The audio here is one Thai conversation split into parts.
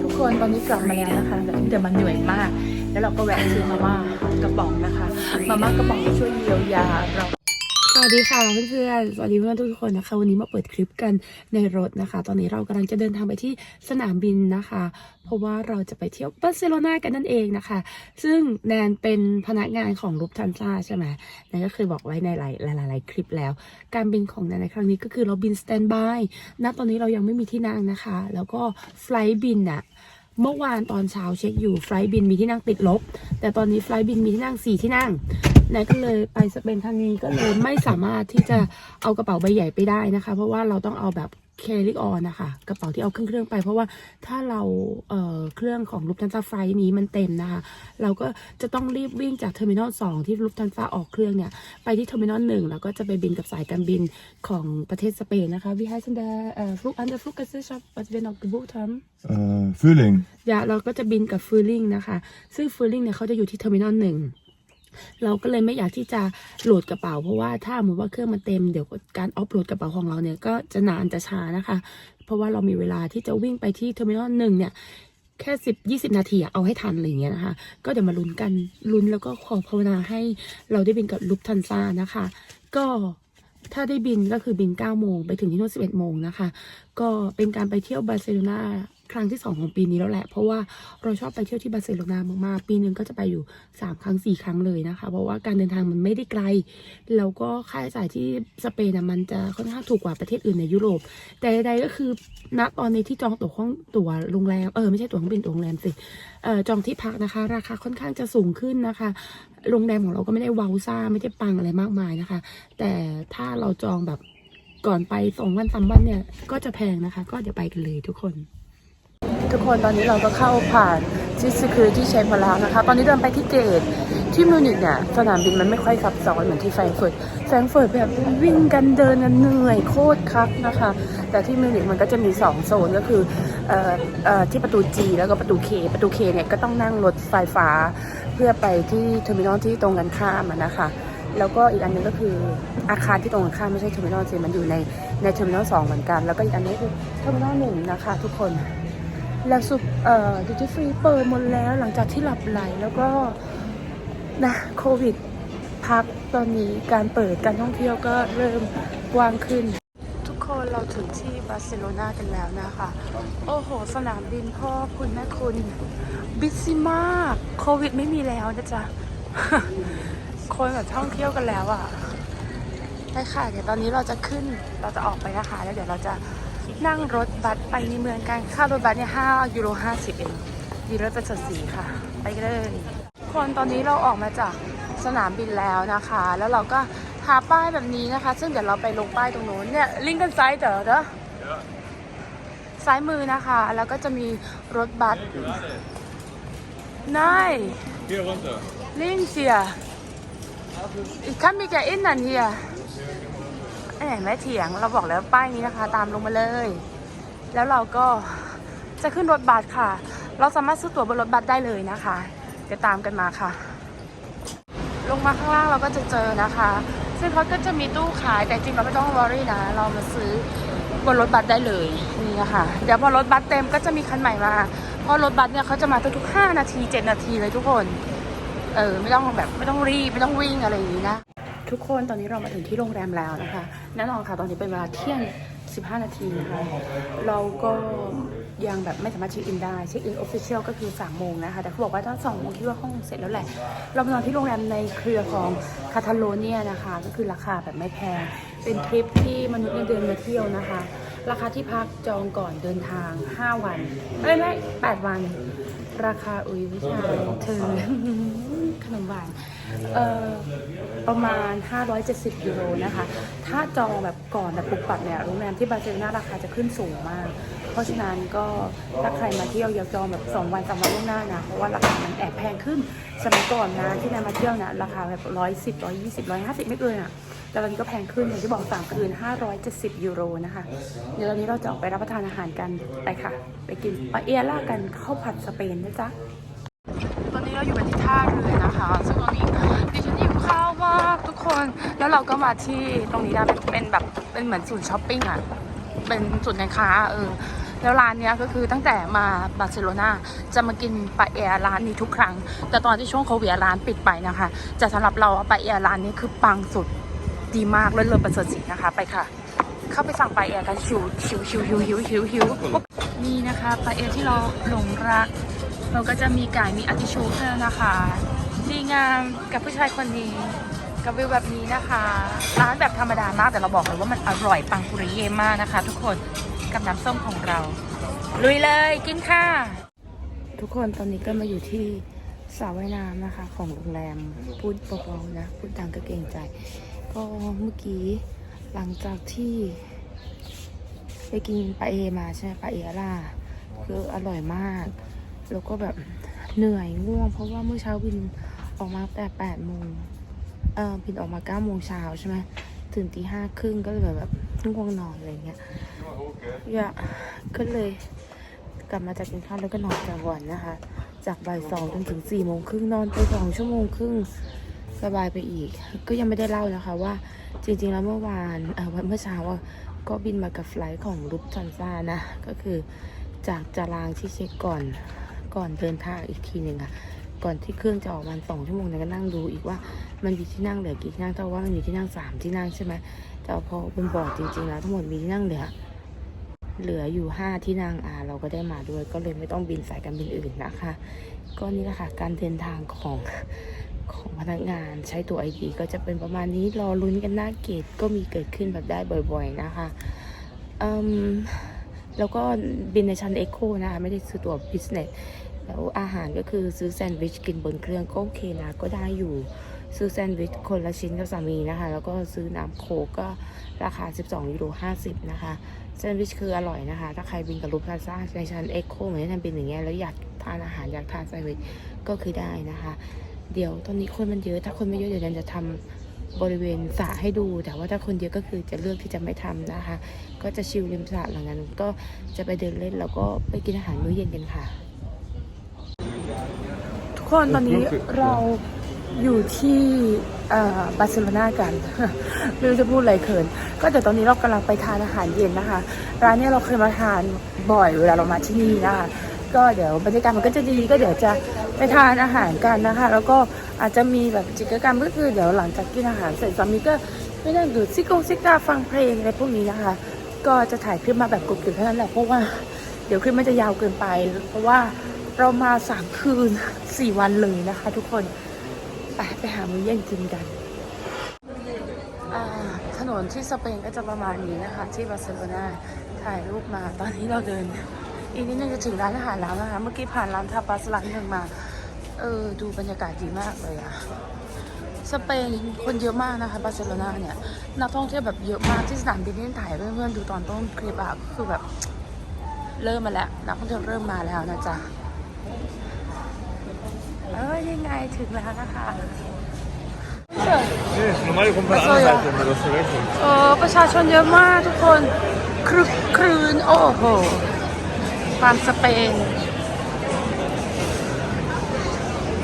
ทุกคนตอนนี้กลับมาแล้วนะคะแต่ที่เดิมมันเหนื่อยมาก แล้วเราก็แวะซื้อมาม่ากระป๋องนะคะ มาม่ากระป๋องช่วยเยียวยาเรา สวัสดีค่ะเพื่อนๆ สวัสดีเพื่อนทุกคนนะคะ วันนี้มาเปิดคลิปกันในรถนะคะ ตอนนี้เรากำลังจะเดินทางไปที่สนามบินนะคะ เพราะว่าเราจะไปเที่ยวบาร์เซโลนากันนั่นเองนะคะ ซึ่งแนนเป็นพนักงานของลุฟทันซาใช่ไหมแนนก็เคยบอกไว้ในหลายหลายคลิปแล้ว การบินของแนนในครั้งนี้ก็คือเราบินสแตนบายณตอนนี้เรายังไม่มีที่นั่งนะคะ แล้วก็ไฟล์บินอะ เมื่อวานตอนเช้าเช็คอยู่ไฟล์บินมีที่นั่งติดลบ แต่ตอนนี้ไฟล์บินมีที่นั่งสี่ที่นั่งนายก็เลยไปสเปนทางนี้ก็เลยไม่สามารถที่จะเอากระเป๋าใบใหญ่ไปได้นะคะ เพราะว่าเราต้องเอาแบบ เคลิกออนนะคะกระเป๋าที่เอาเครื่องเครื่องๆไปเพราะว่าถ้าเราเอ่อเครื่องของลูฟทันซาไฟล์นี้มันเต็มนะคะ เราก็จะต้องรีบวิ่งจากเทอร์มินอลสองที่ลูฟทันซาออกเครื่องเนี่ย ไปที่เทอร์มินอลหนึ่งแล้วก็จะไปบินกับสายการบินของประเทศสเปนนะคะวิไฮซันเดอร์ฟลุกอันเดอร์ฟลุกกัสเซชับปัจจุบันออกกบูทัม Uh, Fueling. อย่าเราก็จะบินกับฟูลิงนะคะ ซึ่งฟูลิงเนี่ยเขาจะอยู่ที่เทอร์มินอลหนึ่ง เราก็เลยไม่อยากที่จะโหลดกระเป๋า เพราะว่าถ้าสมมติว่าเครื่องมันเต็มเดี๋ยวการออฟโหลดกระเป๋าของเราเนี่ยก็จะนานจะช้านะคะ เพราะว่าเรามีเวลาที่จะวิ่งไปที่เทอร์มินอลหนึ่งเนี่ยแค่สิบยี่สิบนาทีเอาให้ทันอะไรอย่างเงี้ยนะคะ ก็เดี๋ยวมาลุ้นกันลุ้นแล้วก็ขอภาวนาให้เราได้บินกับลุฟทันซ่านะคะ ก็ถ้าได้บินก็คือบิน9โมงไปถึงที่นู่น11โมงนะคะ ก็เป็นการไปเที่ยวบาร์เซโลนา ครั้งที่ 2 ของปีนี้แล้วแหละ เพราะว่าเราชอบไปเที่ยวที่บาร์เซโลนามากๆ ปีหนึ่งก็จะไปอยู่ 3 ครั้ง 4 ครั้งเลยนะคะ เพราะว่าการเดินทางมันไม่ได้ไกล แล้วก็ค่าใช้จ่ายที่สเปนนะมันจะค่อนข้างถูกกว่าประเทศอื่นในยุโรป แต่ใดๆก็คือณตอนนี้ที่จองตั๋วห้องตั๋วโรงแรม เออไม่ใช่ตั๋วเครื่องบินตั๋วโรงแรมสิเออจองที่พักนะคะ ราคาค่อนข้างจะสูงขึ้นนะคะ โรงแรมของเราก็ไม่ได้วาวซ่าไม่ได้ปังอะไรมากมายนะคะ แต่ถ้าเราจองแบบก่อนไปสองวันสามวันเนี่ยก็จะแพงนะคะ ก็เดี๋ยวไปกันเลยทุกคน ทุกคนตอนนี้เราก็เข้าผ่านที่ security check มาแล้วนะคะ ตอนนี้เดินไปที่เกตที่มิวนิกเนี่ยสนามบินมันไม่ค่อยซับซ้อนเหมือนที่แฟรงก์เฟิร์ตแฟรงก์เฟิร์ตแบบวิ่งกันเดินกันเหนื่อยโคตรคักนะคะ แต่ที่มิวนิกมันก็จะมี 2 โซนก็คือเอ่อเอ่อที่ประตู G แล้วก็ประตู K ประตู K เนี่ยก็ต้องนั่งรถไฟฟ้า เพื่อไปที่เทอร์มินอลที่ตรงกันข้ามนะคะแล้วก็อีกอันหนึงก็คืออาคารที่ตรงกันข้ามไม่ใช่เทอร์มินอลสิมันอยู่ในในเทอร์มินอลสองเหมือนกัน แล้วก็อีกอันนี้คือเทอร์มินอลหนึ่งนะคะทุกคน แล้วสุดเอ่อดิจิฟรีเปิดหมดแล้วหลังจากที่หลับไหลแล้วก็นะโควิดพักตอนนี้การเปิดการท่องเที่ยวก็เริ่มกว้างขึ้น ทุกคนเราถึงที่บาร์เซโลนากันแล้วนะคะ โอ้โห สนามบินพ่อคุณแม่คุณบิซี่มากโควิดไม่มีแล้วนะจ๊ะคนแบบท่องเที่ยวกันแล้วอะ่ะได้ค่ะ เดี๋ยวตอนนี้เราจะขึ้นเราจะออกไปนะคะแล้วเดี๋ยวเราจะ นั่งรถบัสไปในเมืองกันค่ารถบัสเนี่ยห้ายูโรห้าสิบเองดีรถเป็นสดสีค่ะ ไปกันเลยคนตอนนี้เราออกมาจากสนามบินแล้วนะคะ แล้วเราก็หาป้ายแบบนี้นะคะ ซึ่งเดี๋ยวเราไปลงป้ายตรงโน้นเนี่ยลิงก์กันซ้ายเด้อเด้อซ้ายมือนะคะ แล้วก็จะมีรถบัสนาย Hier runter. links hier ich kann mich erinnern hier เอ้ยแม่เถียงเราบอกแล้วป้ายนี้นะคะ ตามลงมาเลย แล้วเราก็จะขึ้นรถบัสค่ะ เราสามารถซื้อตั๋วบนรถบัสได้เลยนะคะเดี๋ยวตามกันมาค่ะ ลงมาข้างล่างเราก็จะเจอนะคะ ซึ่งเขาก็จะมีตู้ขายแต่จริงเราไม่ต้องวอรี่นะ เรามาซื้อบนรถบัสได้เลยนี่นะคะเดี๋ยวพอรถบัสเต็มก็จะมีคันใหม่มาเพราะรถบัสเนี่ยเขาจะมาทุกๆ5นาที 7 นาทีเลยทุกคน เออไม่ต้องแบบไม่ต้องรีบไม่ต้องวิ่งอะไรอย่างนี้นะ ทุกคนตอนนี้เรามาถึงที่โรงแรมแล้วนะคะแน่นอนค่ะตอนนี้เป็นเวลาเที่ยง 15 นาทีนะคะเราก็ยังแบบไม่สามารถเช็คอินได้เช็คอินออฟฟิเชียลก็คือ 3 โมงนะคะ แต่เขาบอกว่าถ้า2โมงคิดว่าห้องเสร็จแล้วแหละ เราไปนอนที่โรงแรมในเครือของคาทาโลเนียนะคะ ก็คือราคาแบบไม่แพง เป็นทริปที่มนุษย์เงินเดือนมาเที่ยวนะคะ ราคาที่พักจองก่อนเดินทาง 5 วัน ไม่ไม่8วัน ราคาอุ้ยผู้ชายเธอ ขนมหวานประมาณ 570 ยูโรนะคะ ถ้าจองแบบก่อนแบบปุกปับเนี่ยโรงแรมที่บาร์เซโลนาราคาจะขึ้นสูงมาก เพราะฉะนั้นก็ถ้าใครมาเที่ยวอย่าจองแบบ 2 วันสามวันล่วงหน้านะ เพราะว่าราคามันแอบแพงขึ้น สมัยก่อนนะที่นายมาเที่ยวนะราคาแบบ 110 120 150 ไม่เกินอะแต่ตอนนี้ก็แพงขึ้นอย่างที่บอก3คืน 570 ยูโรนะคะ เดี๋ยวตอนนี้เราจะออกไปรับประทานอาหารกันไปค่ะ ไปกินปาเอียร่ากันข้าวผัดสเปนนะจ๊ะ ตอนนี้เราอยู่กันที่ท่าเรือนะคะ ซึ่งตอนนี้วเราก็มาที่ตรงนี้นะเป็นเป็นแบบเป็นเหมือนศูนย์ช้อปปิ้งอะ เป็นศูนย์การค้าเออ แล้วร้านเนี้ยก็คือตั้งแต่มาบาร์เซโลนาจะมากินปลาเอร์ร้านนี้ทุกครั้ง แต่ตอนที่ช่วงโควิดร้านปิดไปนะคะ จะสำหรับเราปลาเอร์ร้านนี้คือปังสุดดีมากเลิศเลอประเสริฐศรีนะคะไปค่ะ เข้าไปสั่งปลาเอร์กันชิวชิวชิวหิวหิวหิวหิวนี่นะคะปลาเอร์ที่เราหลงรัก เราก็จะมีไก่มีอาติชกให้แล้วนะคะดีงามกับผู้ชายคนนี้ กับวิวแบบนี้นะคะ ร้านแบบธรรมดามากแต่เราบอกเลยว่ามันอร่อยปังปุริเยมากนะคะ ทุกคนกับน้ำส้มของเรา ลุยเลยกินค่ะ ทุกคนตอนนี้ก็มาอยู่ที่สระว่ายน้ำนะคะ ของโรงแรมพูดเบาๆนะ พูดดังก็เกรงใจ ก็เมื่อกี้หลังจากที่ไปกินปลาเอมาใช่ไหมปลาเอล่าคืออร่อยมาก แล้วก็แบบเหนื่อยง่วง เพราะว่าเมื่อเช้าบินออกมาแต่แปดโมงเออบินออกมาเก้าโมงเช้าใช่ไหมตื่นตีห้าครึ่งก็เลยแบบง่วงนอนอะไรเงี้ยอยากก็เลยกลับมาจากกินข้าวแล้วก็นอนกลางวันนะคะ จากบ่ายสองจนถึงสี่โมงครึ่งนอนไปสองชั่วโมงครึ่งสบายไปอีก ก็ยังไม่ได้เล่านะคะว่าจริงๆแล้วเมื่อวานเออวันเมื่อเช้าก็บินมากับไฟล์ของลุฟทันซ่านะ ก็คือจากจารางที่เช็คก่อน ก่อนเดินทางอีกทีหนึ่งอะก่อนที่เครื่องจะออกมันสองชั่วโมงเนี่ยก็นั่งดูอีกว่ามันมีที่นั่งเหลือกี่ที่นั่งเท่าว่ามันมีที่นั่งสามที่นั่งใช่ไหมแต่พอบนบอร์ดจริงๆแล้วทั้งหมดมีที่นั่งเหลือเหลืออยู่ห้าที่นั่งอ่าเราก็ได้มาด้วย ก็เลยไม่ต้องบินสายการบินอื่นนะคะ ก็นี่แหละค่ะการเดินทางของของพนักงานใช้ตัวไอดีก็จะเป็นประมาณนี้รอลุ้นกันหน้าเกตก็มีเกิดขึ้นแบบได้บ่อยๆนะคะอืมแล้วก็บินในชั้นเอ็กโคนะคะ ไม่ได้ซื้อตั๋วบิสเนส แล้วอาหารก็คือซื้อแซนด์วิชกินบนเครื่องก็โอเคนะก็ได้อยู่ ซื้อแซนด์วิชคนละชิ้นกับสามีนะคะ แล้วก็ซื้อน้ำโคก็ราคา 12ยูโร50 นะคะ แซนด์วิชคืออร่อยนะคะ ถ้าใครบินกับลูพลาซ่าในชั้นเอ็กโคเหมือนที่ทำเป็นอย่างเงี้ยแล้วอยากทานอาหารอยากทานแซนด์วิชก็คือได้นะคะ เดี๋ยวตอนนี้คนมันเยอะ ถ้าคนไม่เยอะเดี๋ยวแดนจะทำบริเวณสระให้ดู แต่ว่าถ้าคนเยอะก็คือจะเลือกที่จะไม่ทำนะคะ ก็จะชิลริมสระหลังนั้นก็จะไปเดินเล่นแล้วก็ไปกินอาหารมื้อเย็นกันค่ะ ทุกคนตอนนี้เราอยู่ที่บาร์เซโลนากัน ไม่รู้จะพูดอะไรเขิน ก็เดี๋ยวตอนนี้เรากำลังไปทานอาหารเย็นนะคะ ร้านนี้เราเคยมาทานบ่อยเวลาเรามาที่นี่นะคะก็เดี๋ยวบรรยากาศมันก็จะดีก็เดี๋ยวจะไปทานอาหารกันนะคะ แล้วก็อาจจะมีแบบกิจกรรมก็คือเดี๋ยวหลังจากกินอาหารเสร็จสามีก็ไม่ได้ดูซิกงซิกาฟังเพลงอะไรพวกนี้นะคะ ก็จะถ่ายคลิปมาแบบกรุบกริบเท่านั้นแหละเพราะว่าเดี๋ยวคลิปมันจะยาวเกินไป เพราะว่า เรามาสามคืนสี่วันเลยนะคะทุกคน ไปไปหามื้อเย็นกินกัน ถนนที่สเปนก็จะประมาณนี้นะคะ ที่บาร์เซโลนาถ่ายรูปมาตอนนี้เราเดิน อีกนิดนึงจะถึงร้านอาหารแล้วนะคะ เมื่อกี้ผ่านร้านทาปาสร้านหนึ่งมา เออ ดูบรรยากาศดีมากเลยอะสเปนคนเยอะมากนะคะบาร์เซโลนาเนี่ยนักท่องเที่ยวแบบเยอะมากที่สนามบินนี่ถ่ายเพื่อนๆดูตอนต้นคลิปอะก็คือแบบเริ่มมาแล้วนักท่องเที่ยวเริ่มมาแล้วนะจ๊ะ เอ้ยยังไงถึงแล้วนะคะ Nee, normal kommt man Ach so, ja. anhalten, aber das verwechseln. เออประชาชนเยอะมากทุกคนครึกครืนโอ้โห ความสเปน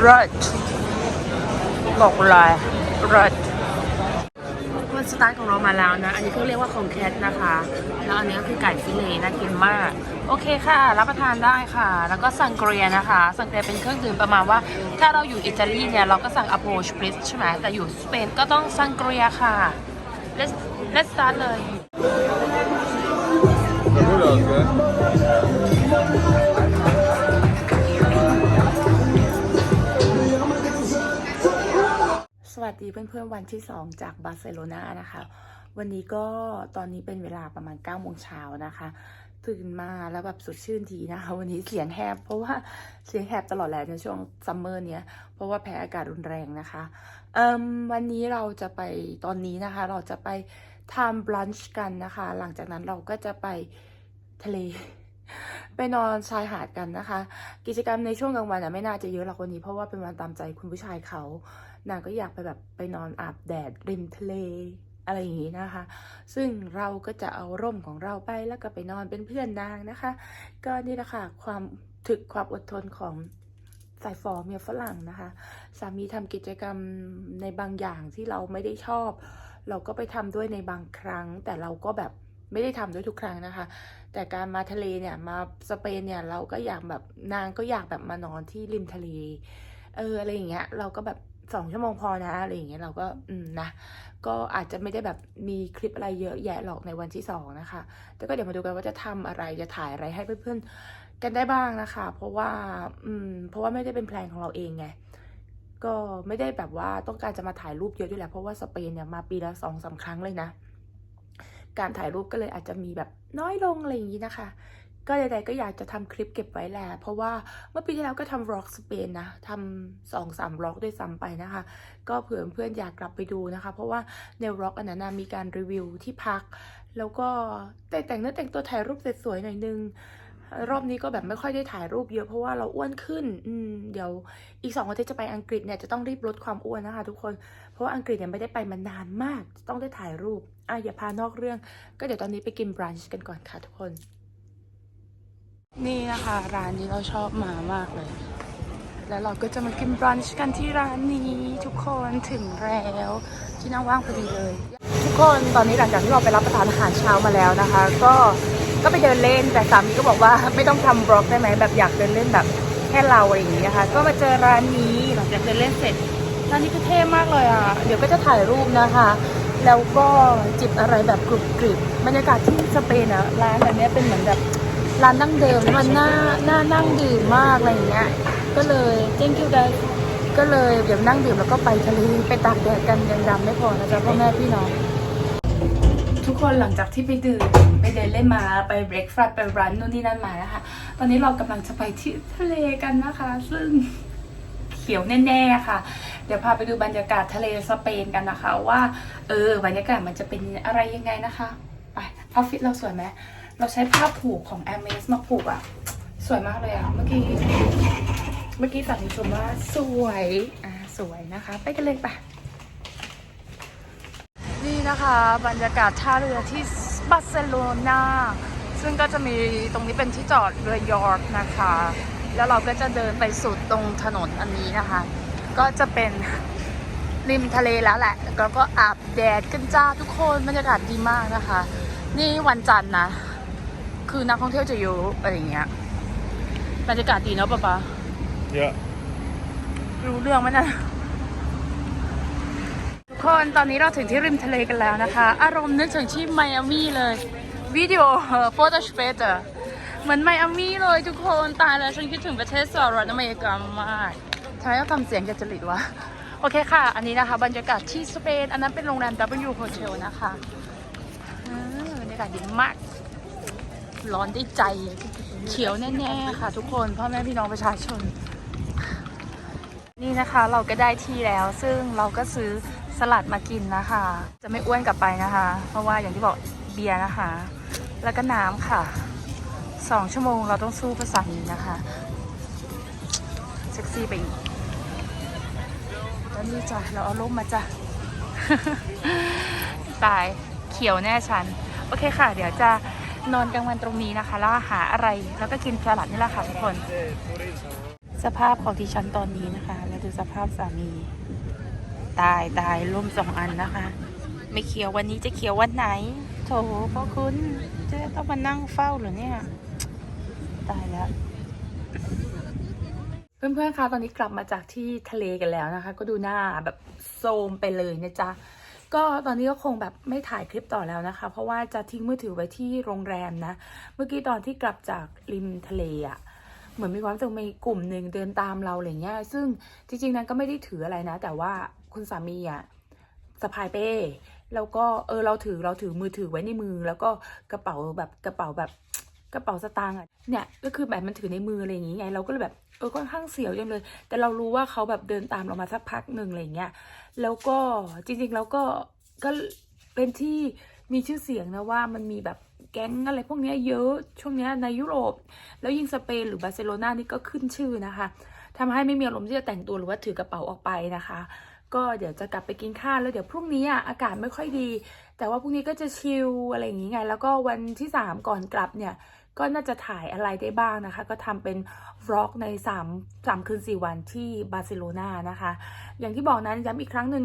รัดบอกลายรัด วันสตาร์ของเรามาแล้วนะ อันนี้เขาเรียกว่าของแคทนะคะ แล้วอันนี้ก็คือไก่ฟิเลน่ากินมาก โอเคค่ะ รับประทานได้ค่ะ แล้วก็สังเกรียนะคะ สังเกรียเป็นเครื่องดื่มประมาณว่า ถ้าเราอยู่อิตาลีเนี่ย เราก็สั่งอโปชปริสใช่ไหมแต่อยู่สเปนก็ต้องสังเกรียค่ะ let's let's start เลย สวัสดีเพื่อนๆวันที่ 2 จากบาร์เซโลนานะคะ วันนี้ก็ตอนนี้เป็นเวลาประมาณ9โมงเช้านะคะ ตื่นมาแล้วแบบสดชื่นทีนะคะ วันนี้เสียงแหบเพราะว่าเสียงแหบตลอดแหละในช่วงซัมเมอร์เนี้ยเพราะว่าแพ้อากาศรุนแรงนะคะเอ่มวันนี้เราจะไปตอนนี้นะคะ เราจะไปทำบลันช์กันนะคะ หลังจากนั้นเราก็จะไปทะเลไปนอนชายหาดกันนะคะ กิจกรรมในช่วงกลางวันอะไม่น่าจะเยอะหรอกวันนี้เพราะว่าเป็นวันตามใจคุณผู้ชายเขา นางก็อยากไปแบบไปนอนอาบแดดริมทะเลอะไรอย่างนี้นะคะ ซึ่งเราก็จะเอาร่มของเราไปแล้วก็ไปนอนเป็นเพื่อนนางนะคะ ก็นี่แหละค่ะความถึกความอดทนของสายฟอร์เมียฝรั่งนะคะ สามีทำกิจกรรมในบางอย่างที่เราไม่ได้ชอบ เราก็ไปทำด้วยในบางครั้ง แต่เราก็แบบไม่ได้ทำด้วยทุกครั้งนะคะ แต่การมาทะเลเนี่ยมาสเปนเนี่ยเราก็อยากแบบนางก็อยากแบบมานอนที่ริมทะเลเอออะไรอย่างเงี้ยเราก็แบบ สองชั่วโมงพอนะอะไรอย่างเงี้ยเราก็อืมนะ ก็อาจจะไม่ได้แบบมีคลิปอะไรเยอะแยะหรอกในวันที่สองนะคะแต่ก็เดี๋ยวมาดูกันว่าจะทำอะไรจะถ่ายอะไรให้เพื่อนๆกันได้บ้างนะคะ เพราะว่าอืมเพราะว่าไม่ได้เป็นแพลนของเราเองไงก็ไม่ได้แบบว่าต้องการจะมาถ่ายรูปเยอะด้วยแหละเพราะว่าสเปนเนี่ยมาปีละสองสาครั้งเลยนะ การถ่ายรูปก็เลยอาจจะมีแบบน้อยลงอะไรอย่างนี้นะคะ ก็ใดๆก็อยากจะทำคลิปเก็บไว้แหละ เพราะว่าเมื่อปีที่แล้วก็ทำ vlog สเปนนะทำสองสาม vlog ด้วยซ้ำไปนะคะ ก็เผื่อเพื่อนอยากกลับไปดูนะคะ เพราะว่าใน vlog อันนั้นนะมีการรีวิวที่พัก แล้วก็แต่แต่งเนื้อแต่งตัวถ่ายรูปสวยๆหน่อยนึง รอบนี้ก็แบบไม่ค่อยได้ถ่ายรูปเยอะเพราะว่าเราอ้วนขึ้น อืมเดี๋ยวอีกสองอาทิตย์จะไปอังกฤษเนี่ยจะต้องรีบลดความอ้วนนะคะ ทุกคน เพราะว่าอังกฤษเนี่ยไม่ได้ไปมานานมาก ต้องได้ถ่ายรูปอะอย่าพานอกเรื่อง ก็เดี๋ยวตอนนี้ไปกินบรันช์กันก่อนค่ะทุกคน นี่นะคะ ร้านนี้เราชอบมามากเลย แล้วเราก็จะมากินบรันช์กันที่ร้านนี้ทุกคนถึงแล้วที่นั่งว่างพอดีเลย ทุกคนตอนนี้หลังจากที่เราไปรับประทานอาหารเช้ามาแล้วนะคะ ก็ก็ไปเดินเล่นแต่สามีก็บอกว่าไม่ต้องทำบล็อกได้ไหมแบบอยากเดินเล่นแบบแค่เราอะไรอย่างนี้นะคะ ก็มาเจอร้านนี้หลังจากเดินเล่นเสร็จร้านนี้ก็เท่มากเลยอะเดี๋ยวก็จะถ่ายรูปนะคะ แล้วก็จิบอะไรแบบกรุบกริบบรรยากาศที่สเปนอะร้านแบบนี้เป็นเหมือนแบบ ร้านดั้งเดิมมันน่าน่านั่งดื่มมากอะไรอย่างเงี้ย ก็เลย thank you guys ก็เลยเดี๋ยวนั่งดื่มแล้วก็ไปทะเลไปตากแดดกันยังดำไม่พอนะจ๊ะพ่อแม่พี่น้องทุกคนหลังจากที่ไปดื่มไปเดินเล่นมาไปเบรกฟาสต์ไปรันนู่นนี่นั่นมานะคะตอนนี้เรากำลังจะไปที่ทะเลกันนะคะ ซึ่งเขียวแน่ๆค่ะ เดี๋ยวพาไปดูบรรยากาศทะเลสเปนกันนะคะ ว่า เออบรรยากาศมันจะเป็นอะไรยังไงนะคะ ไปออฟฟิศเราสวยไหม เราใช้ผ้าผูกของ a m a z มาผูกอะ่ะ สวยมากเลยอะ่ะ เมื่อกี้ เมื่อกี้สามีชมว่าสวย อ่า สวยนะคะ ไปกันเลยไปนี่นะคะ บรรยากาศท่าเรือที่บาร์เซโลนาซึ่งก็จะมีตรงนี้เป็นที่จอดเรือยอร์กนะคะ แล้วเราก็จะเดินไปสุดตรงถนนอันนี้นะคะ ก็จะเป็นริมทะเลแล้วแหละ แล้วก็อาบแดดกันจ้าทุกคน บรรยากาศดีมากนะคะ นี่วันจันทร์นะ คือนักท่องเที่ยวจะเยอะอะไรอย่างเงี้ยบรรยากาศดีเนาะป๊าป๊า Ja. รู้เรื่องไหมนะทุกคนตอนนี้เราถึงที่ริมทะเลกันแล้วนะคะ อารมณ์นึกถึงที่ไมอามี่เลยวิดีโอโฟโต้สเปเตอร์เหมือนไมอามี่เลยทุกคนตายแล้วฉันคิดถึงประเทศสหรัฐอเมริกามากทำไมต้องทำเสียงกับจริตวะโอเคค่ะ อันนี้นะคะ บรรยากาศที่สเปน อันนั้นเป็นโรงแรม W Hotel นะคะอ่าบรรยากาศดีมาก ร้อนได้ใจ เขียวแน่ๆค่ะ ทุกคนพ่อแม่พี่น้องประชาชน นี่นะคะเราก็ได้ที่แล้ว ซึ่งเราก็ซื้อสลัดมากินนะคะ จะไม่อ้วนกลับไปนะคะ เพราะว่าอย่างที่บอกเบียร์นะคะ แล้วก็น้ำค่ะสองชั่วโมงเราต้องสู้ภาษานี้นะคะเซ็กซี่ไปอีกแล้วนี่จ้ะเราเอาร่มมาจ้ะตายเขียวแน่ฉัน โอเคค่ะ เดี๋ยวจะ นอนกลางวันตรงนี้นะคะ แล้วหาอะไรแล้วก็กินสลัดนี่แหละค่ะทุกคน สภาพของดิฉันตอนนี้นะคะ แล้วดูสภาพสามี ตายตายร่มสองอันนะคะ ไม่เขียววันนี้จะเขียววันไหนโถพ่อคุณจะต้องมานั่งเฝ้าหรือเนี่ย ตายแล้วเพื่อนๆ คะ ตอนนี้กลับมาจากที่ทะเลกันแล้วนะคะ ก็ดูหน้าแบบโซมไปเลยนะจ๊ะ ก็ตอนนี้ก็คงแบบไม่ถ่ายคลิปต่อแล้วนะคะ เพราะว่าจะทิ้งมือถือไว้ที่โรงแรมนะ เมื่อกี้ตอนที่กลับจากริมทะเลอะ่ะเหมือนมีความรู้สึกมีกลุ่มหนึ่งเดินตามเราอะไรเงี้ย ซึ่งจริงๆนั้นก็ไม่ได้ถืออะไรนะ แต่ว่าคุณสามีอะสะพายเป้แล้วก็เออเราถือเราถือมือถือไว้ในมือ แล้วก็กระเป๋าแบบกระเป๋าแบบกระเป๋าสตางค์อะเนี่ยก็คือแบบมันถือในมืออะไรอย่างงี้ไง เราก็เลยแบบ เออค่อนข้างเสียวจังเลย แต่เรารู้ว่าเขาแบบเดินตามเรามาสักพักหนึ่งอะไรเงี้ย แล้วก็จริงๆแล้วก็ก็เป็นที่มีชื่อเสียงนะว่ามันมีแบบแก๊งอะไรพวกนี้เยอะช่วงนี้ในยุโรป แล้วยิ่งสเปนหรือบาร์เซโลนานี่ก็ขึ้นชื่อนะคะทำให้ไม่มีอารมณ์ที่จะแต่งตัวหรือว่าถือกระเป๋าออกไปนะคะ ก็เดี๋ยวจะกลับไปกินข้าวแล้วเดี๋ยวพรุ่งนี้อะอากาศไม่ค่อยดี แต่ว่าพรุ่งนี้ก็จะชิลอะไรอย่างงี้ไง แล้วก็วันที่สามก่อนกลับเนี่ย ก็น่าจะถ่ายอะไรได้บ้างนะคะ ก็ทำเป็นวล็อกใน3 3คืน 4 วันที่บาร์เซโลนานะคะ อย่างที่บอกนั้นย้ำอีกครั้งหนึ่ง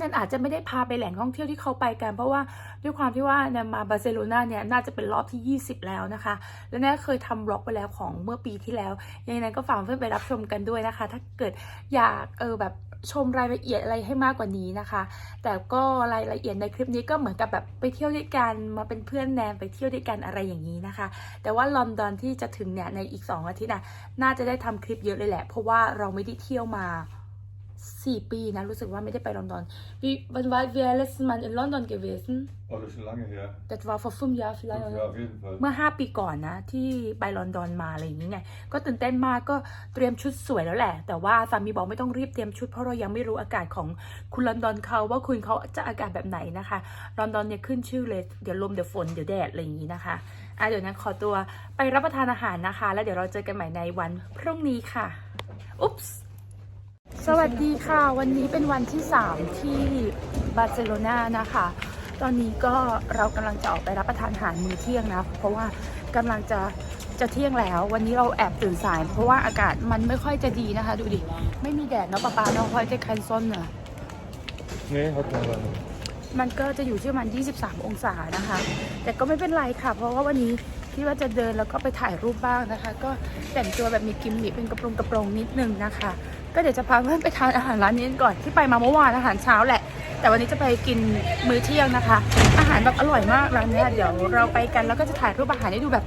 นั่นอาจจะไม่ได้พาไปแหล่งท่องเที่ยวที่เขาไปกัน เพราะว่าด้วยความที่ว่าเนี่ยมาบาร์เซโลนาเนี่ยน่าจะเป็นรอบที่ 20 แล้วนะคะ และแน่เคยทำบล็อกไปแล้วของเมื่อปีที่แล้วยังไงก็ฝากเพื่อนไปรับชมกันด้วยนะคะ ถ้าเกิดอยากเออแบบชมรายละเอียดอะไรให้มากกว่านี้นะคะ แต่ก็รายละเอียดในคลิปนี้ก็เหมือนกับแบบไปเที่ยวด้วยกันมาเป็นเพื่อนแนนไปเที่ยวด้วยกันอะไรอย่างนี้นะคะ แต่ว่าลอนดอนที่จะถึงเนี่ยในอีก 2 อาทิตย์น่ะน่าจะได้ทำคลิปเยอะเลยแหละ เพราะว่าเราไม่ได้เที่ยวมา 4 ปีนะ รู้สึกว่าไม่ได้ไปลอนดอน Wie, wann war wir letztes Mal in London gewesen? Oh, das ist schon lange her. Das war vor fünf Jahren vielleicht. Fünf oder? Jahre auf jeden Fall. เมื่อ 5 ปีก่อนนะ ที่ไปลอนดอนมาอะไรอย่างนี้ไง ก็ตื่นเต้นมากก็เตรียมชุดสวยแล้วแหละ แต่ว่าสามีบอกไม่ต้องรีบเตรียมชุดเพราะเรายังไม่รู้อากาศของคุณลอนดอนเขาว่าคุณเขาจะอากาศแบบไหนนะคะ ลอนดอนเนี่ยขึ้นชื่อเลย เดี๋ยวลมเดี๋ยวฝนเดี๋ยวแดดอะไรอย่างนี้นะคะ อะเดี๋ยวนั้นขอตัวไปรับประทานอาหารนะคะ แล้วเดี๋ยวเราเจอกันใหม่ในวันพรุ่งนี้ค่ะ อุ๊ปส์ สวัสดีค่ะ วันนี้เป็นวันที่ 3 ที่บาร์เซโลนานะคะ ตอนนี้ก็เรากำลังจะออกไปรับประทานอาหารมื้อเที่ยงนะ เพราะว่ากำลังจะจะเที่ยงแล้ว วันนี้เราแอบตื่นสาย เพราะว่าอากาศมันไม่ค่อยจะดีนะคะ ดูดิ ไม่มีแดดเนาะปะปาเนาะพอยจะคันซ้นเนอะ Nee, hat man aber nicht. มันก็จะอยู่ที่ประมาณ 23 องศานะคะ แต่ก็ไม่เป็นไรค่ะ เพราะว่าวันนี้ คิดว่าจะเดินแล้วก็ไปถ่ายรูปบ้างนะคะ ก็แต่งตัวแบบมีกิมมิคเป็นกระโปรงกระโปรงนิดนึงนะคะ ก็เดี๋ยวจะพาเพื่อนไปทานอาหารร้านนี้ก่อนที่ไปมาเมื่อวานอาหารเช้าแหละ แต่วันนี้จะไปกินมื้อเที่ยงนะคะ อาหารแบบอร่อยมากร้านนี้เดี๋ยวเราไปกันแล้วก็จะถ่ายรูปอาหารให้ดูแบบ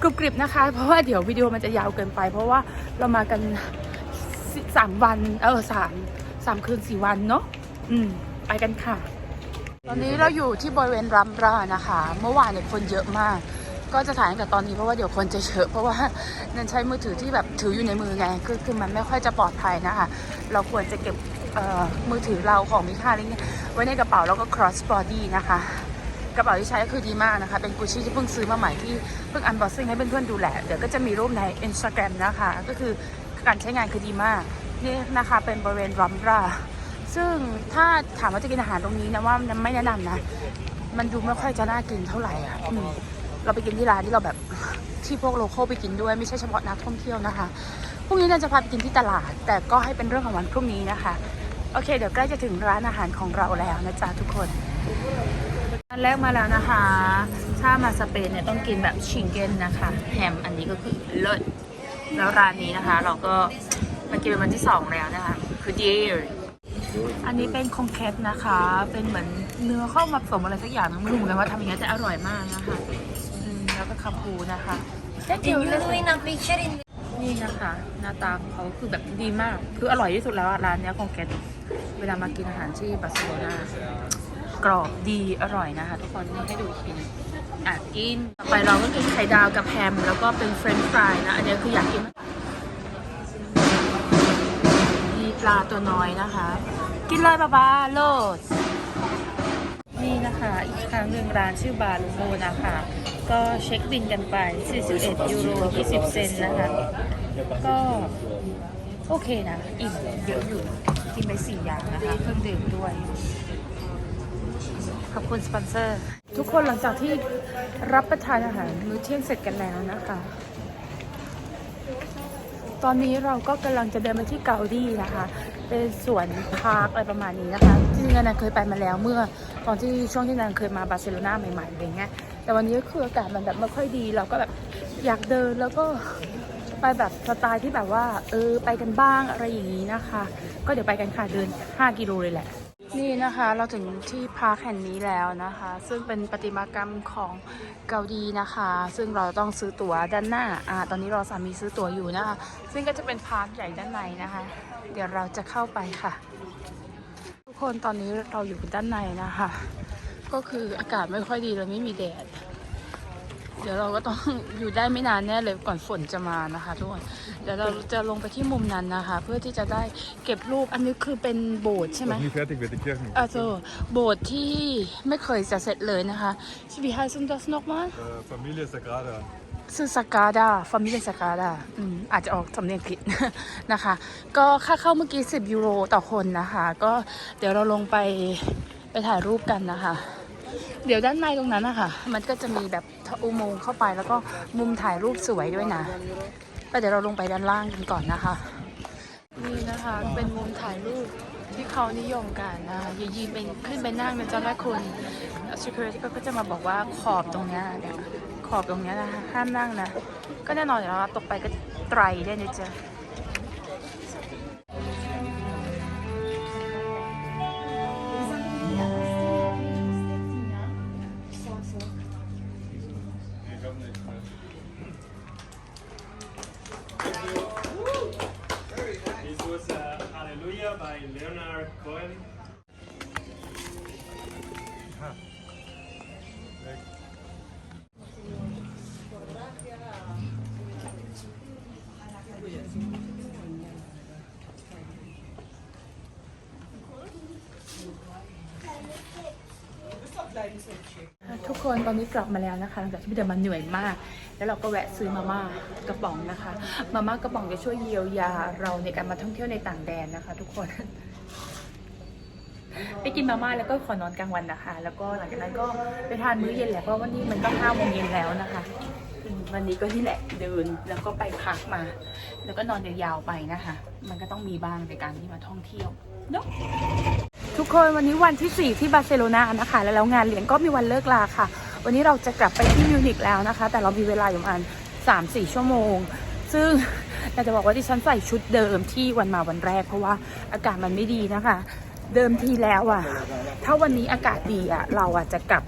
กรุบกริบนะคะ เพราะว่าเดี๋ยววิดีโอมันจะยาวเกินไป เพราะว่าเรามากันสิสามวันเออสามสามคืนสี่วันเนาะอืมไปกันค่ะ ตอนนี้เราอยู่ที่บริเวณรัมรานะคะ เมื่อวานเนี่ยคนเยอะมาก ก็จะถ่ายตั้งแต่ตอนนี้เพราะว่าเดี๋ยวคนจะเยอะเพราะว่านันใช้มือถือที่แบบถืออยู่ในมือไงคือคือมันไม่ค่อยจะปลอดภัยนะคะเราควรจะเก็บมือถือเราของมีค่าอะไรเงี้ยไว้ในกระเป๋าแล้วก็ cross body นะคะกระเป๋าที่ใช้ก็คือดีมากนะคะ เป็นกุชชี่ที่เพิ่งซื้อมาใหม่ที่เพิ่งอันบ็อกซิ่งให้เพื่อนๆดูแหละ เดี๋ยวก็จะมีรูปใน Instagram นะคะ ก็คือการใช้งานคือดีมาก นี่นะคะเป็นบริเวณรัมรา ซึ่งถ้าถามว่าจะกินอาหารตรงนี้นะว่าไม่แนะนำนะ มันดูไม่ค่อยจะน่ากินเท่าไหร่อะ เราไปกินที่ร้านที่เราแบบที่พวกโลโก้ไปกินด้วยไม่ใช่เฉพาะนักท่องเที่ยวนะคะพรุ่งนี้เราจะพาไปกินที่ตลาด แต่ก็ให้เป็นเรื่องของวันพรุ่งนี้นะคะ โอเค เดี๋ยวใกล้จะถึงร้านอาหารของเราแล้วนะจ๊ะทุกคนอันแรกมาแล้วนะคะ ถ้ามาสเปนเนี่ยต้องกินแบบชิงเก้นนะคะแฮมอันนี้ก็คือเลิศแล้วร้านนี้นะคะ เราก็มากินเป็นวันที่สองแล้วนะคะคือดีอันนี้เป็นคองแคทนะคะ เป็นเหมือนเนื้อข้ามาผสมอะไรสักอย่างนึงไม่รู้เหมือนกันว่าทำยังไงแต่อร่อยมากนะคะ แล้วก็คาปูนะคะ Thank you Can you doing a picture in นี่นะคะ หน้าตาของเขาคือแบบดีมาก คืออร่อยที่สุดแล้วอะร้านเนี้ยคองแกตเวลามากินอาหารที่บาร์เซโลนากรอบดีอร่อยนะคะ ทุกคนนี่ให้ดูอีกทีนึงอะกินต่อไปเราก็กินไข่ดาวกับแฮม แล้วก็เป็นเฟรนช์ฟรายนะ อันนี้คืออยากกินมากมีปลาตัวน้อยนะคะ กินเลยบ้าบาโลด นี่นะคะ อีกครั้งหนึ่งร้านชื่อบาลูโมนะคะ ก็เช็คบินกันไป 41 ยูโร 20 เซนนะคะ ก็โอเคนะ อิ่มเยอะอยู่ กินไป 4 อย่างนะคะเครื่องดื่มด้วย ขอบคุณสปอนเซอร์ ทุกคนหลังจากที่รับประทานอาหารมื้อเที่ยงเสร็จกันแล้วนะคะ ตอนนี้เราก็กำลังจะเดินไปที่เกาดีนะคะ เป็นสวนพาร์คอะไรประมาณนี้นะคะจริงๆนันเคยไปมาแล้วเมื่อตอนที่ช่วงที่นันเคยมาบาร์เซโลนาใหม่ๆอะไรเงี้ยแต่วันนี้ก็คืออากาศมันแบบไม่ค่อยดีเราก็แบบอยากเดินแล้วก็ไปแบบสไตล์ที่แบบว่าเออไปกันบ้างอะไรอย่างนี้นะคะ ก็เดี๋ยวไปกันค่ะเดิน 5 กิโลเลยแหละนี่นะคะเราถึงที่พาร์คแห่งนี้แล้วนะคะ ซึ่งเป็นประติมากรรมของเกาดีนะคะ ซึ่งเราต้องซื้อตั๋วด้านหน้าอ่าตอนนี้รอสามีซื้อตั๋วอยู่นะคะ ซึ่งก็จะเป็นพาร์คใหญ่ด้านในนะคะ เดี๋ยวเราจะเข้าไปค่ะ ทุกคนตอนนี้เราอยู่ด้านในนะคะ ก็คืออากาศไม่ค่อยดีเลยไม่มีแดด เดี๋ยวเราก็ต้องอยู่ได้ไม่นานแน่เลยก่อนฝนจะมานะคะทุกคนเดี๋ยวเราจะลงไปที่มุมนั้นนะคะ เพื่อที่จะได้เก็บรูปอันนี้คือเป็นโบสถ์ใช่ไหม Noch nie fertig wird die Kirchen. อะโซโบสถ์ที่ไม่เคยจะเสร็จเลยนะคะ wie heißt denn das nochmal Äh, Familie Sagrada. ชื่อสกาดาฟามิเลสกาดาอืมอาจจะออกสำเนียงผิดนะคะ ก็ค่าเข้าเมื่อกี้ 10 ยูโรต่อคนนะคะ ก็เดี๋ยวเราลงไปไปถ่ายรูปกันนะคะ เดี๋ยวด้านในตรงนั้นนะคะมันก็จะมีแบบอุโมงค์เข้าไปแล้วก็มุมถ่ายรูปสวยด้วยนะก็เดี๋ยวเราลงไปด้านล่างกันก่อนนะคะนี่นะคะเป็นมุมถ่ายรูปที่เขานิยมกันนะอย่ายืนเป็นขึ้นไปนั่งนะเจ้าแม่คุณ security ก็จะมาบอกว่าขอบตรงนี้เนี่ย ขอบตรงเนี้ยนะคะห้ามนั่งนะ ก็แน่นอนเดี๋ยวเราตกไปก็ไตรได้นะจ๊ะ คนตอนนี้กลับมาแล้วนะคะหลังจากที่พี่เดินมาเหนื่อยมาก แล้วเราก็แวะซื้อมาม่ากระป๋องนะคะ มาม่ากระป๋องจะช่วยเยียวยาเราในการมาท่องเที่ยวในต่างแดนนะคะ ทุกคนไปกินมาม่าแล้วก็ขอนอนกลางวันนะคะ แล้วก็หลังจากนั้นก็ไปทานมื้อเย็นแหละเพราะวันนี้มันก็ห้าโมงเย็นแล้วนะคะ วันนี้ก็นี่แหละเดินแล้วก็ไปพักมา แล้วก็นอนยาวๆไปนะคะ มันก็ต้องมีบ้างในการที่มาท่องเที่ยวเนาะ ทุกคนวันนี้วันที่ 4 ที่บาร์เซโลนานะคะแล้วแล้วงานเลี้ยงก็มีวันเลิกลาค่ะ วันนี้เราจะกลับไปที่มิวนิกแล้วนะคะ แต่เรามีเวลาอยู่ประมาณ3-4 ชั่วโมง ซึ่งอยากจะบอกว่าที่ฉันใส่ชุดเดิมที่วันมาวันแรก เพราะว่าอากาศมันไม่ดีนะคะ เดิมทีแล้วอะถ้าวันนี้อากาศดีอะเราอะจะกลับ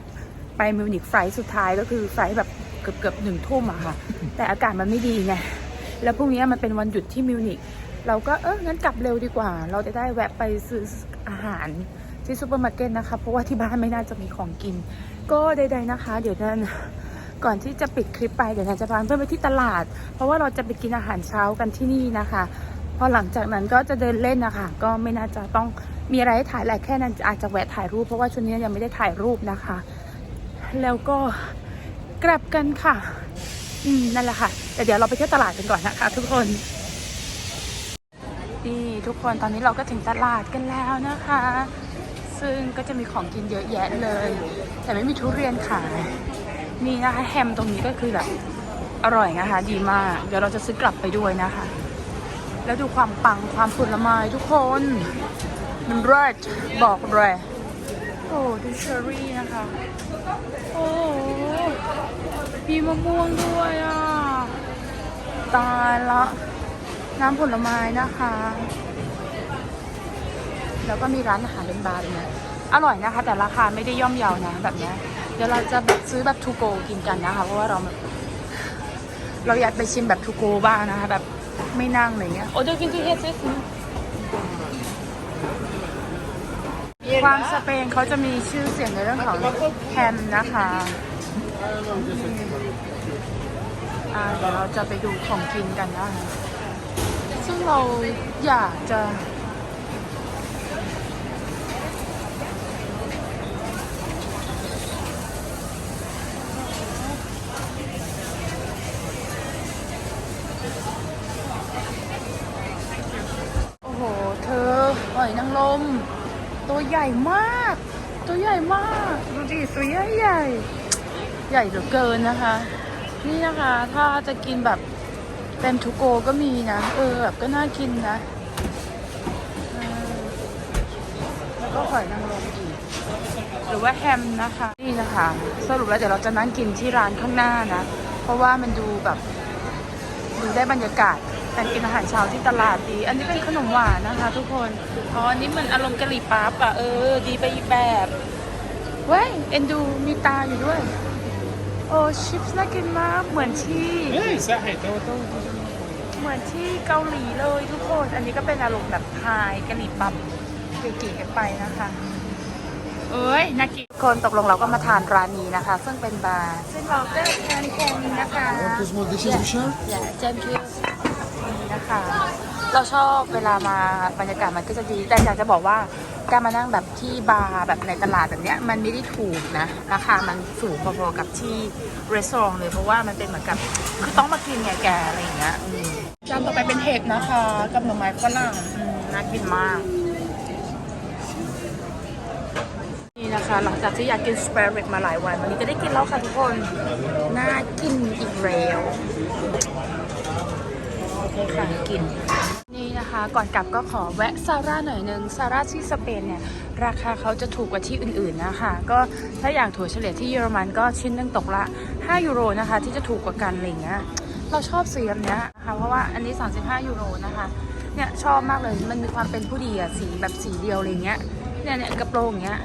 ไปมิวนิกไฟล์สุดท้ายก็คือไฟล์แบบเกือบเกือบหนึ่งทุ่มอะค่ะ แต่อากาศมันไม่ดีไงแล้วพรุ่งนี้มันเป็นวันหยุดที่มิวนิก เราก็เอองั้นกลับเร็วดีกว่า เราจะได้แวะไปซื้ออาหารที่ซูเปอร์มาร์เก็ตนะคะ เพราะว่าที่บ้านไม่น่าจะมีของกิน ก็ใดๆนะคะ เดี๋ยวนั้นก่อนที่จะปิดคลิปไปเดี๋ยวนันจะพาเพื่อนไปที่ตลาด เพราะว่าเราจะไปกินอาหารเช้ากันที่นี่นะคะพอหลังจากนั้นก็จะเดินเล่นนะคะ ก็ไม่น่าจะต้องมีอะไรให้ถ่ายแหละแค่นั้นอาจจะแวะถ่ายรูปเพราะว่าช่วงนี้ยังไม่ได้ถ่ายรูปนะคะ แล้วก็กลับกันค่ะ อืมนั่นแหละค่ะแต่เดี๋ยวเราไปเที่ยวตลาดกันก่อนนะคะ ทุกคน นี่ทุกคนตอนนี้เราก็ถึงตลาดกันแล้วนะคะ ซึ่งก็จะมีของกินเยอะแยะเลย แต่ไม่มีทุเรียนขายนี่นะคะแฮมตรงนี้ก็คือแบบอร่อยนะคะ ดีมาก เดี๋ยวเราจะซื้อกลับไปด้วยนะคะ แล้วดูความปังความผลไม้ทุกคนมันเลิศบอกเลยโอ้ดูเชอร์รี่นะคะ โอ้มีมะม่วงด้วยอะ ตายละ น้ำผลไม้นะคะ แล้วก็มีร้านอาหารเป็นบาร์ด้วยนะอร่อยนะคะ แต่ราคาไม่ได้ย่อมเยานะแบบเนี้ยเดี๋ยวเราจะแบบซื้อแบบทูโกกินกันนะคะ เพราะว่าเราเราอยากไปชิมแบบทูโกบ้างนะคะ แบบไม่นั่งอะไรเงี้ยโอ้เดี๋ยวกินที่เฮดซิสความสเปนเขาจะมีชื่อเสียงในเรื่องของแฮมนะคะอ่าเดี๋ยวเราจะไปดูของกินกันนะคะซึ่ง เราอยากจะโอ้โหเธอหอยนางรมตัวใหญ่มาก ตัวใหญ่มาก ดูดิตัวใหญ่ใหญ่ ใหญ่เหลือเกินนะคะ นี่นะคะ ถ้าจะกินแบบ เป็นทูโกก็มีนะ เออแบบก็น่ากินนะออแล้วก็หอยนางรมอีก หรือว่าแฮมนะคะ นี่นะคะ สรุปแล้วเดี๋ยวเราจะนั่งกินที่ร้านข้างหน้านะ เพราะว่ามันดูแบบดูได้บรรยากาศการกินอาหารเช้าที่ตลาดดี อันนี้เป็นขนมหวานนะคะ ทุกคน อ๋อ อันนี้มันอารมณ์กะหรี่ปั๊บอะเออ ดีไปอีกแบบ เว้ย เอ็นดูมีตาอยู่ด้วย โอ้ชิปส์น่ากินมากเหมือนที่ Hey, Sahe, todo, todo. เหมือนที่เกาหลีเลยทุกคน อันนี้ก็เป็นอารมณ์แบบไทยกะหรี่ปั๊บเก๋ๆกันไปนะคะ เอ้ยนากิคนตกลงเราก็มาทานร้านนี้นะคะ ซึ่งเป็นบาร์ซึ่งเราก็ทานแค่นี้นะคะอย่าแจมคิวนี่นะคะ เราชอบเวลามาบรรยากาศมันก็จะดีแต่อยากจะบอกว่า การมานั่งแบบที่บาร์แบบในตลาดแบบเนี้ยมันไม่ได้ถูกนะ ราคามันสูงพอๆกับที่รีสอร์ทเลยเพราะว่ามันเป็นเหมือนกับคือต้องมากินไงแกอะไรอย่างเงี้ยอืมจานต่อไปเป็นเห็ดนะคะ กับหน่อไม้ฝรั่งอืมน่ากินมาก นี่นะคะ หลังจากที่อยากกินสเปรริกมาหลายวันวันนี้จะได้กินแล้วค่ะทุกคน น่ากินอีกแล้วโอเคค่ะกิน นะคะ ก่อนกลับก็ขอแวะซาร่าหน่อยนึงซาร่าที่สเปนเนี่ย ราคาเขาจะถูกกว่าที่อื่นๆนะคะ ก็ถ้าอย่างถั่วเฉลี่ยที่เยอรมันก็ชิ้นนึงตกละ 5 ยูโรนะคะ ที่จะถูกกว่ากันอะไรเงี้ยเราชอบสีแบบนี้นะคะเพราะว่าอันนี้ 35 ยูโรนะคะเนี่ยชอบมากเลยมันมีความเป็นผู้ดีอะสีแบบสีเดียวอะไรเงี้ยเนี่ยเนี่ยกระโปรงเงี้ย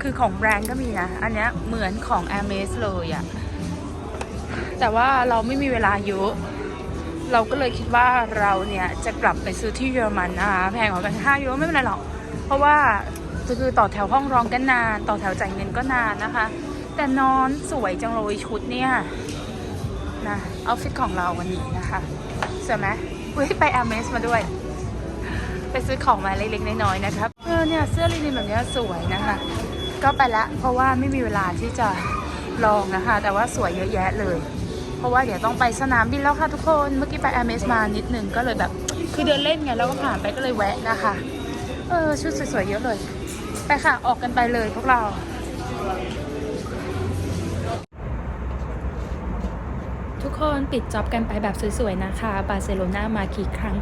คือของแบรนด์ก็มีนะ อันเนี้ยเหมือนของ a อ r m e s เลยอะแต่ว่าเราไม่มีเวลาเยอะ เราก็เลยคิดว่าเราเนี่ยจะกลับไปซื้อที่เยอรมันนะคะแพงกว่ากัน5ยูโรไม่เป็นไรหรอก เพราะว่าคือต่อแถวห้องรองก็นาน ต่อแถวจ่ายเงินก็นานนะคะ แต่นอนสวยจังเลยชุดเนี่ยนะเอาฟิตของเราวันนี้นะคะสวยไหมอุ้ยไป a อ m e s มาด้วย ไปซื้อของมาเล็กๆน้อยๆนะครับเออเนี่ยเสื้อลินินแบบนี้สวยนะคะ ก็ไปละเพราะว่าไม่มีเวลาที่จะลองนะคะ แต่ว่าสวยเยอะแยะเลย เพราะว่าเดี๋ยวต้องไปสนามบินแล้วค่ะทุกคน เมื่อกี้ไปแอมเมสมานิดนึงก็เลยแบบ คือเดินเล่นไงแล้วก็ผ่านไปก็เลยแวะนะคะ เออชุดสวยๆเยอะเลย ไปค่ะออกกันไปเลยพวกเราทุกคนปิดจ็อบกันไปแบบสวยๆนะคะ บาร์เซโลนามากี่ครั้ง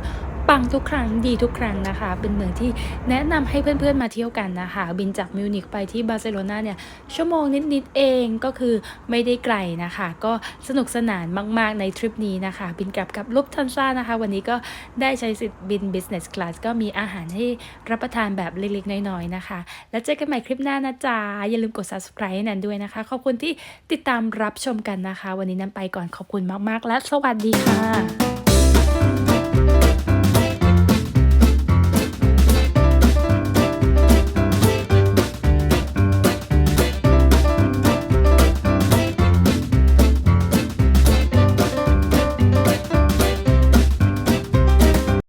ปังทุกครั้งดีทุกครั้งนะคะ เป็นเมืองที่แนะนำให้เพื่อนๆมาเที่ยวกันนะคะ บินจากมิวนิกไปที่บาร์เซโลนาเนี่ยชั่วโมงนิดๆเองก็คือไม่ได้ไกลนะคะ ก็สนุกสนานมากๆในทริปนี้นะคะ บินกลับกับลุฟทันซ่านะคะ วันนี้ก็ได้ใช้สิทธิ์บิน Business Class ก็มีอาหารให้รับประทานแบบเล็กๆน้อยๆนะคะ แล้วเจอกันใหม่คลิปหน้านะจ๊ะอย่าลืมกด subscribe ให้นันด้วยนะคะ ขอบคุณที่ติดตามรับชมกันนะคะ วันนี้นันไปก่อนขอบคุณมากๆ และสวัสดีค่ะ